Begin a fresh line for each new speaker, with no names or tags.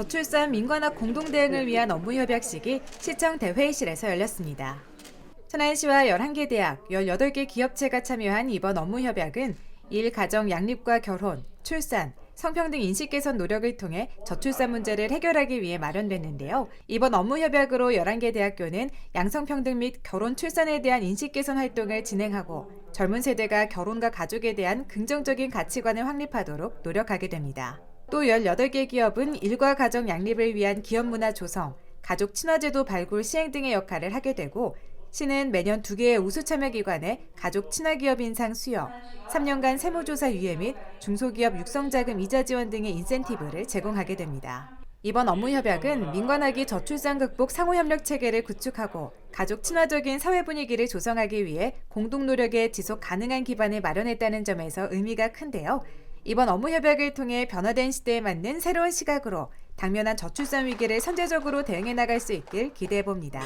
저출산 민관학 공동대응을 위한 업무 협약식이 시청 대회의실에서 열렸습니다. 천안시와 11개 대학, 18개 기업체가 참여한 이번 업무 협약은 일 가정 양립과 결혼, 출산, 성평등 인식 개선 노력을 통해 저출산 문제를 해결하기 위해 마련됐는데요. 이번 업무 협약으로 11개 대학교는 양성평등 및 결혼 출산에 대한 인식 개선 활동을 진행하고 젊은 세대가 결혼과 가족에 대한 긍정적인 가치관을 확립하도록 노력하게 됩니다. 또 18개 기업은 일과 가정 양립을 위한 기업 문화 조성, 가족 친화제도 발굴 시행 등의 역할을 하게 되고 시는 매년 두 개의 우수 참여 기관에 가족 친화 기업 인상 수여, 3년간 세무조사 유예 및 중소기업 육성자금 이자 지원 등의 인센티브를 제공하게 됩니다. 이번 업무 협약은 민관학이 저출산 극복 상호 협력 체계를 구축하고 가족 친화적인 사회 분위기를 조성하기 위해 공동 노력의 지속 가능한 기반을 마련했다는 점에서 의미가 큰데요. 이번 업무 협약을 통해 변화된 시대에 맞는 새로운 시각으로 당면한 저출산 위기를 선제적으로 대응해 나갈 수 있길 기대해 봅니다.